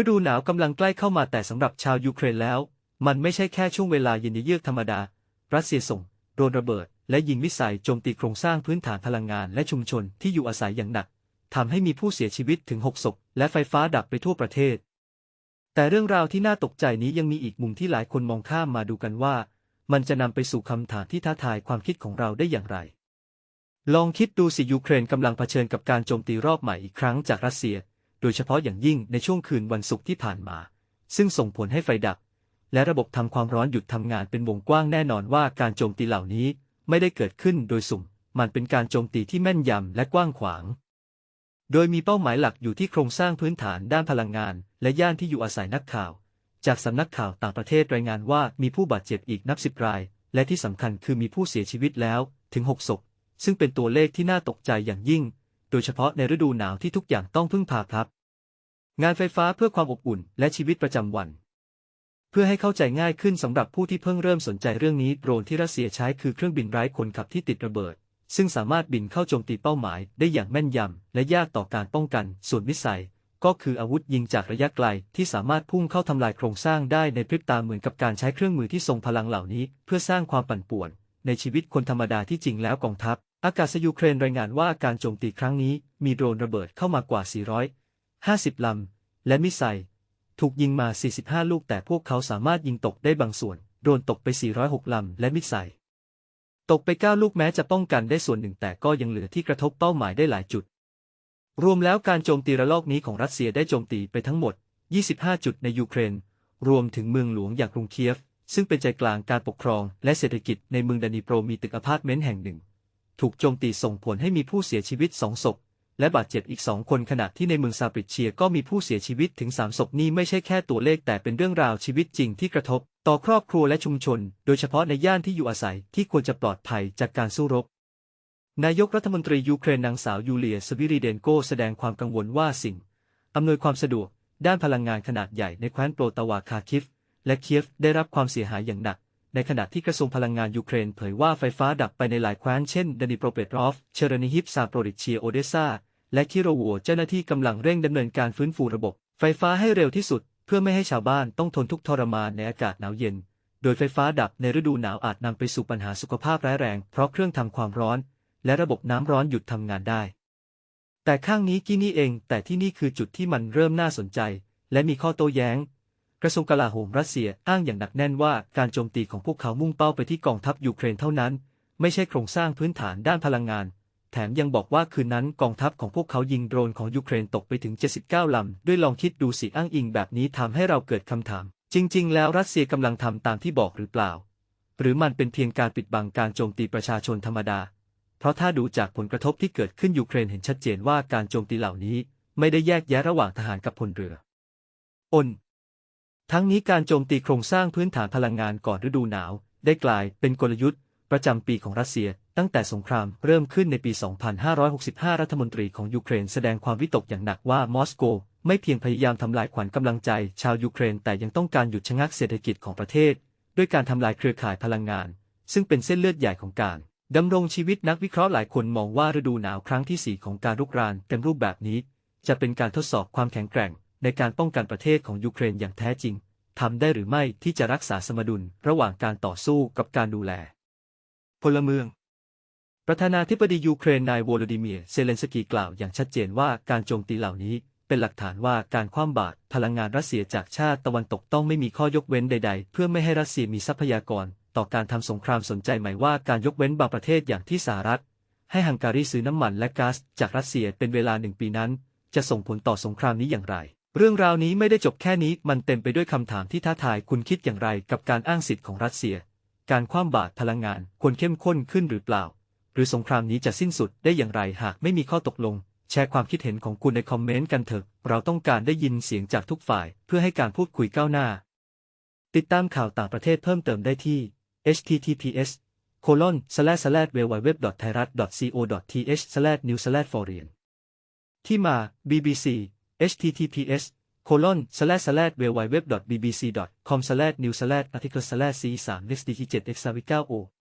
ฤดูหนาวกำลังใกล้เข้ามาแต่สำหรับชาวยูเครนแล้ว มันไม่ใช่แค่ช่วงเวลาเย็นเยือกธรรมดา รัสเซียส่งโดรนระเบิด และยิงมิสไซล์โจมตีโครงสร้างพื้นฐานพลังงานและชุมชนที่อยู่อาศัยอย่างหนักทำให้มีผู้เสียชีวิตถึง 6 ศพ และไฟฟ้าดับไปทั่วประเทศ แต่เรื่องราวที่น่าตกใจนี้ยังมีอีกมุมที่หลายคนมองข้ามมาดูกันว่า มันจะนำไปสู่คำถามที่ท้าทายความคิดของเราได้อย่างไร ลองคิดดูสิยูเครนกำลังเผชิญกับการโจมตีรอบใหม่อีกครั้งจากรัสเซีย โดยเฉพาะอย่างยิ่งในช่วงคืนวันศุกร์ที่ผ่านมา ซึ่งส่งผลให้ไฟดับ และระบบทำความร้อนหยุดทำงานเป็นวงกว้างแน่นอนว่าการโจมตีเหล่านี้ไม่ได้เกิดขึ้นโดยสุ่ม มันเป็นการโจมตีที่แม่นยำและกว้างขวาง โดยมีเป้าหมายหลักอยู่ที่โครงสร้างพื้นฐานด้านพลังงาน และย่านที่อยู่อาศัยนักข่าว จากสำนักข่าวต่างประเทศรายงานว่ามีผู้บาดเจ็บอีกนับสิบราย และที่สำคัญคือมีผู้เสียชีวิตแล้วถึงหกศพ ซึ่งเป็นตัวเลขที่น่าตกใจอย่างยิ่ง โดยเฉพาะในฤดูหนาวที่ทุกอย่างต้องพึ่งพาครับ งานไฟฟ้าเพื่อความอบอุ่นและชีวิตประจำวัน เพื่อให้เข้าใจง่ายขึ้นสำหรับผู้ที่เพิ่งเริ่มสนใจเรื่องนี้โดรนที่รัสเซียใช้คือเครื่องบินไร้คนขับที่ติดระเบิด ซึ่งสามารถบินเข้าโจมตีเป้าหมายได้อย่างแม่นยำและยากต่อการป้องกัน ส่วนมิสไซล์ก็คืออาวุธยิงจากระยะไกลที่สามารถพุ่งเข้าทำลายโครงสร้างได้ในพริบตาเหมือนกับการใช้เครื่องมือที่ทรงพลังเหล่านี้ เพื่อสร้างความปั่นป่วน ในชีวิตคนธรรมดาที่จริงแล้วกองทัพ อากาศยูเครนรายงานว่าการโจมตีครั้งนี้มีโดรนระเบิดเข้ามากว่า 450 ลำ และมิสไซล์ถูกยิงมา 45 ลูกแต่พวกเขาสามารถยิงตกได้บางส่วน โดรนตกไป 406 ลำ และมิสไซล์ตกไป 9 ลูกแม้จะป้องกันได้ส่วนหนึ่งแต่ก็ยังเหลือที่กระทบเป้าหมายได้หลายจุด รวมแล้วการโจมตีระลอกนี้ของรัสเซียได้โจมตีไปทั้งหมด 25 จุดในยูเครน รวมถึงเมืองหลวงอย่างกรุงเคียฟ ซึ่งเป็นใจกลางการปกครองและเศรษฐกิจในเมืองดานิโปรมีตึกอพาร์ตเมนต์แห่งหนึ่ง ถูกโจมตีส่งผลให้มีผู้เสียชีวิตสองศพ และบาดเจ็บอีกสองคนขณะที่ในเมืองซาปริเชียก็มีผู้เสียชีวิตถึงสามศพนี่ไม่ใช่แค่ตัวเลขแต่เป็นเรื่องราวชีวิตจริงที่กระทบ ต่อครอบครัวและชุมชน โดยเฉพาะในย่านที่อยู่อาศัยที่ควรจะปลอดภัยจากการสู้รบนายกรัฐมนตรียูเครนนางสาวยูเลียสวิริเดนโกแสดงความกังวลว่าสิ่ง อำนวยความสะดวก ด้านพลังงานขนาดใหญ่ในแคว้นโปรตาวาคาคิฟ และเคียฟได้รับความเสียหายอย่างหนัก ในขณะที่กระทรวงพลังงานยูเครนเผยว่าไฟฟ้าดับไปในหลายแคว้นเช่นดานิโปรเปตรอฟ เชเรนิฮิปซาโปรริเชียโอเดซาและคิโรวัวเจ้าหน้าที่กำลังเร่งดำเนินการฟื้นฟูระบบ ไฟฟ้าให้เร็วที่สุด เพื่อไม่ให้ชาวบ้านต้องทนทุกข์ทรมานในอากาศหนาวเย็น โดยไฟฟ้าดับในฤดูหนาวอาจนำไปสู่ปัญหาสุขภาพร้ายแรง เพราะเครื่องทำความร้อน และระบบน้ำร้อนหยุดทำงานได้ แต่ข้างนี้กี้นี่เอง แต่ที่นี่คือจุดที่มันเริ่มน่าสนใจ และมีข้อโต้แย้ง กระทรวงกลาโหมรัสเซียอ้างอย่างหนักแน่นว่าการโจมตีของพวกเขามุ่งเป้าไปที่กองทัพยูเครนเท่านั้น ไม่ใช่โครงสร้างพื้นฐานด้านพลังงาน แถมยังบอกว่าคืนนั้นกองทัพของพวกเขายิงโดรนของยูเครนตกไปถึง 79 ลำ ด้วยลองคิดดูสิอ้างอิงแบบนี้ทำให้เราเกิดคำถาม จริง ๆ แล้วรัสเซียกำลังทำตามที่บอกหรือเปล่า หรือมันเป็นเพียงการปิดบังการโจมตีประชาชนธรรมดา เพราะถ้าดูจากผลกระทบที่เกิดขึ้นยูเครนเห็นชัดเจนว่าการโจมตีเหล่านี้ ไม่ได้แยกแยะระหว่างทหารกับพลเรืออน ทั้งนี้การโจมตีโครงสร้างพื้นฐานพลังงานก่อนฤดูหนาว ได้กลายเป็นกลยุทธ์ ประจำปีของรัสเซีย ตั้งแต่สงครามเริ่มขึ้นในปี 2565 รัฐมนตรีของยูเครนแสดงความวิตกอย่างหนักว่ามอสโก ไม่เพียงพยายามทำลายขวัญกำลังใจ ชาวยูเครนแต่ยังต้องการหยุดชะงักเศรษฐกิจของประเทศ ด้วยการทำลายเครือข่ายพลังงาน ซึ่งเป็นเส้นเลือดใหญ่ของการดำรงชีวิตนักวิเคราะห์หลายคนมองว่าฤดูหนาวครั้งที่ 4 ของการรุกรานเต็มรูปแบบนี้ จะเป็นการทดสอบความแข็งแกร่ง ในการป้องกันประเทศของยูเครนอย่างแท้จริงทำได้หรือไม่ที่จะรักษาสมดุลระหว่างการต่อสู้กับการดูแล พลเมือง ประธานาธิบดียูเครนนายวโลดิเมียร์เซเลนสกีกล่าวอย่างชัดเจนว่าการโจมตีเหล่านี้เป็นหลักฐานว่าการคว่ำบาตรพลังงานรัสเซียจากชาติตะวันตกต้องไม่มีข้อยกเว้นใด ๆ เพื่อไม่ให้รัสเซียมีทรัพยากร ต่อการทำสงครามสนใจไหมว่าการยกเว้นบางประเทศอย่างที่สหรัฐ ให้ฮังการีซื้อน้ำมันและก๊าซจากรัสเซียเป็นเวลาหนึ่งปีนั้น จะส่งผลต่อสงครามนี้อย่างไร เรื่องราวนี้ไม่ได้จบแค่นี้มันเต็มไปด้วยคำถามที่ท้าทายคุณคิดอย่างไรกับการอ้างสิทธิ์ของรัสเซีย การคว่ำบาตรพลังงานควรเข้มข้นขึ้นหรือเปล่า หรือสงครามนี้จะสิ้นสุดได้อย่างไรหากไม่มีข้อตกลง แชร์ความคิดเห็นของคุณในคอมเมนต์กันเถอะ เราต้องการได้ยินเสียงจากทุกฝ่าย เพื่อให้การพูดคุยก้าวหน้า ติดตามข่าวต่างประเทศเพิ่มเติมได้ที่ https colon slash slash www thairat co th slash news slash foreign ที่มา BBC https colon slash slash www bbc com slash news slash article slash c 3 next 7 x 3 9 o